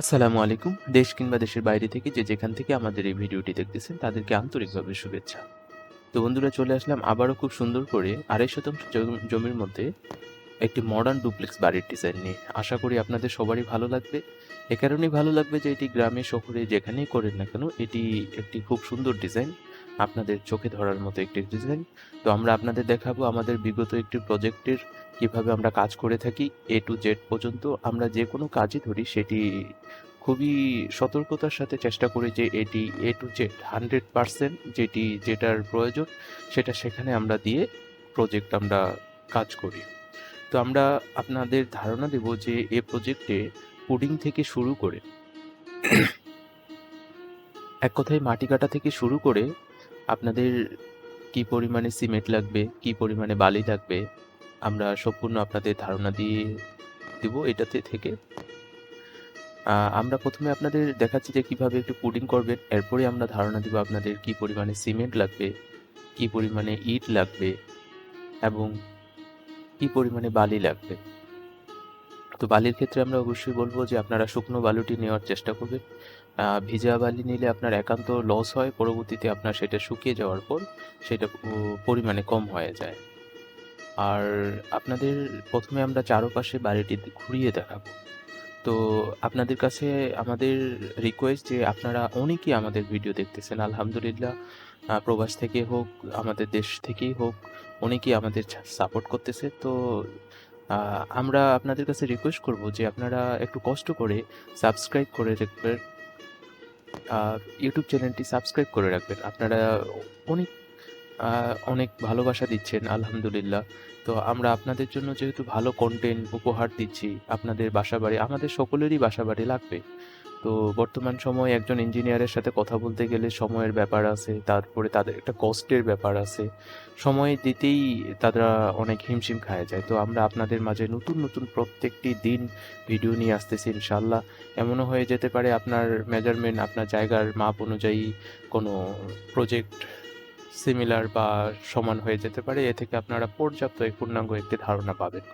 আসসালামু আলাইকুম। দেশ কিংবা দেশের বাইরে থেকে যে যেখান থেকে আমাদের এই ভিডিওটি দেখতেছেন, তাদেরকে আন্তরিকভাবে শুভেচ্ছা। তো বন্ধুরা, চলে আসলাম আবারও খুব সুন্দর করে আড়াই শতাংশ জমির মধ্যে একটি মডার্ন ডুপ্লেক্স বাড়ির ডিজাইন নিয়ে। আশা করি আপনাদের সবারই ভালো লাগবে। এ কারণেই ভালো লাগবে যে এটি গ্রামে, শহরে যেখানেই করেন না কেন, এটি একটি খুব সুন্দর ডিজাইন আপনাদের চোখে ধরার মতো একটি ডিজাইন তো আমরা আপনাদের দেখাবো আমাদের বিগত একটি প্রজেক্টের কীভাবে আমরা কাজ করে থাকি এ টু জেড পর্যন্ত আমরা যে কোনো কাজই ধরি, সেটি খুবই সতর্কতার সাথে চেষ্টা করি যে এটি A to Z hundred percent যেটি যেটার প্রয়োজন, সেটা সেখানে আমরা দিয়ে প্রজেক্ট আমরা কাজ করি। তো আমরা আপনাদের ধারণা দেব যে এ প্রজেক্টে পুডিং থেকে শুরু করে এক কথায় মাটি কাটা থেকে শুরু করে আপনাদের কি পরিমাণে সিমেন্ট লাগবে, কি পরিমাণে বালি লাগবে আমরা সম্পূর্ণ আপনাদের ধারণা দিয়ে দেব এটাতে থেকে। আমরা প্রথমে আপনাদের দেখাচ্ছি যে কীভাবে একটু পুডিং করবেন, এরপরে আমরা ধারণা দিব আপনাদের কি পরিমাণে সিমেন্ট লাগবে, কি পরিমাণে ইট লাগবে, এবং কি পরিমাণে বালি লাগবে। তো বালির ক্ষেত্রে আমরা অবশ্যই বলব যে আপনারা শুকনো বালুটি নেওয়ার চেষ্টা করবেন। ভিজা বালি নিলে আপনার একান্ত লস হয়, পরবর্তীতে আপনার সেটা শুকিয়ে যাওয়ার পর সেটা পরিমাণে কম হয়ে যায়। আর আপনাদের প্রথমে আমরা চারপাশে বাড়িটি ঘুরিয়ে দেখাবো। তো আপনাদের কাছে আমাদের রিকোয়েস্ট যে আপনারা অনেকেই আমাদের ভিডিও দেখতেছেন, আলহামদুলিল্লাহ। প্রবাস থেকে হোক, আমাদের দেশ থেকেই হোক, অনেকেই আমাদের সাপোর্ট করতেছে। তো আমরা আপনাদের কাছে রিকোয়েস্ট করব যে আপনারা একটু কষ্ট করে সাবস্ক্রাইব করে রাখবেন। ইউটিউব চ্যানেলটি সাবস্ক্রাইব করে রাখবেন। আপনারা অনেক অনেক ভালোবাসা দিচ্ছেন, আলহামদুলিল্লাহ। তো আমরা আপনাদের জন্য যেহেতু ভালো কন্টেন্ট উপহার দিচ্ছি, আপনাদের বাসা বাড়ি আমাদের সকলেরই বাসা বাড়ি লাগবে। তো বর্তমান সময়ে একজন ইঞ্জিনিয়ারের সাথে কথা বলতে গেলে সময়ের ব্যাপার আছে, তারপরে তাদের একটা কষ্টের ব্যাপার আছে। সময় দিতেই তারা অনেক হিমশিম খায় যায়। তো আমরা আপনাদের মাঝে নতুন নতুন প্রত্যেকটি দিন ভিডিও নিয়ে আসতেছি ইনশাল্লাহ এমনও হয়ে যেতে পারে আপনার মেজারমেন্ট আপনার জায়গার মাপ অনুযায়ী কোনো প্রজেক্ট সিমিলার বা সমান হয়ে যেতে পারে, এ থেকে আপনারা পর্যাপ্ত এক পূর্ণাঙ্গ একটি ধারণা পাবেন।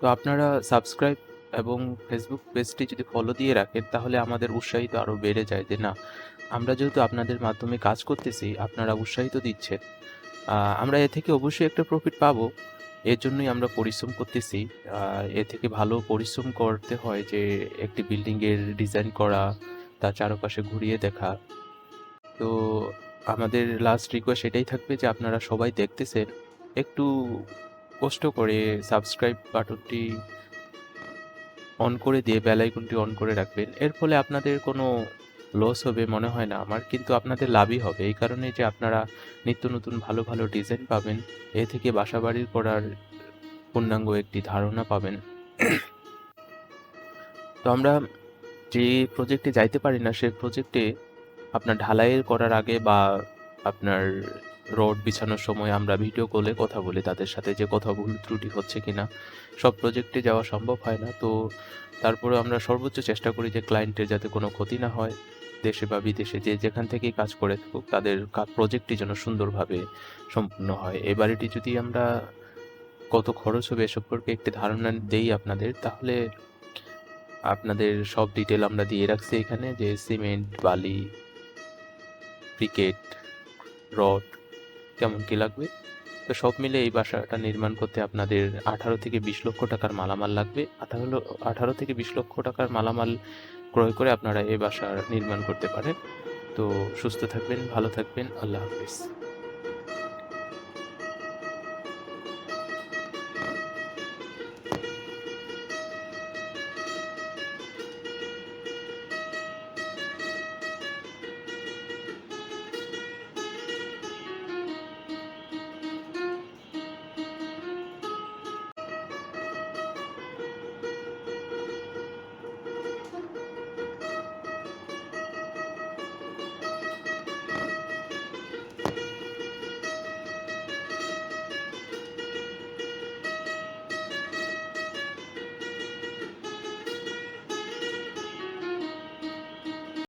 তো আপনারা সাবস্ক্রাইব এবং ফেসবুক পেজটি যদি ফলো দিয়ে রাখেন, তাহলে আমাদের উৎসাহিত আরও বেড়ে যায় যে না, আমরা যেহেতু আপনাদের মাধ্যমে কাজ করতেছি, আপনারা উৎসাহিত দিচ্ছেন আমরা এ থেকে অবশ্যই একটা প্রফিট পাবো। এর জন্যই আমরা পরিশ্রম করতেছি এ থেকে ভালো পরিশ্রম করতে হয় যে একটি বিল্ডিংয়ের ডিজাইন করা, তার চারপাশে ঘুরিয়ে দেখা। তো আমাদের লাস্ট রিকোয়েস্ট এটাই থাকবে যে আপনারা সবাই দেখতেছেন, একটু কষ্ট করে সাবস্ক্রাইব বাটনটি অন করে দিয়ে বেল আইকনটি অন করে রাখবেন। এর ফলে আপনাদের কোনো লস হবে মনে হয় না আমার, কিন্তু আপনাদের লাভই হবে। এই কারণে যে আপনারা নিত্য নতুন ভালো ভালো ডিজাইন পাবেন, এ থেকে বাসা বাড়ির করার পূর্ণাঙ্গ একটি ধারণা পাবেন। তো আমরা যে প্রজেক্টে যাইতে পারি না সেই প্রজেক্টে আপনার ঢালাইয়ের করার আগে বা আপনার রড বিছানোর সময় আমরা ভিডিও কলে কথা বলি তাদের সাথে যে কথা ভুল ত্রুটি হচ্ছে কি না সব প্রজেক্টে যাওয়া সম্ভব হয় না। তো তারপরে আমরা সর্বোচ্চ চেষ্টা করি যে ক্লায়েন্টের যাতে কোনো ক্ষতি না হয়, দেশে বা বিদেশে যে যেখান থেকেই কাজ করে থাকুক, তাদের প্রজেক্টটি যেন সুন্দরভাবে সম্পূর্ণ হয়। এই বাড়িটি যদি আমরা কত খরচ হবে এ সম্পর্কে একটি ধারণা দেই আপনাদের, তাহলে আপনাদের সব ডিটেল আমরা দিয়ে রাখছি এখানে যে সিমেন্ট বালি ক্রিকেট, রড, কেমন কি লাগবে? তো সব মিলে এই বাসাটা নির্মাণ করতে আপনাদের আঠারো থেকে বিশ লক্ষ টাকার মালামাল লাগবে। আঠারো আঠারো থেকে বিশ লক্ষ টাকার মালামাল ক্রয় করে আপনারা এই বাসা নির্মাণ করতে পারেন। তো সুস্থ থাকবেন, ভালো থাকবেন, আল্লাহ হাফিজ।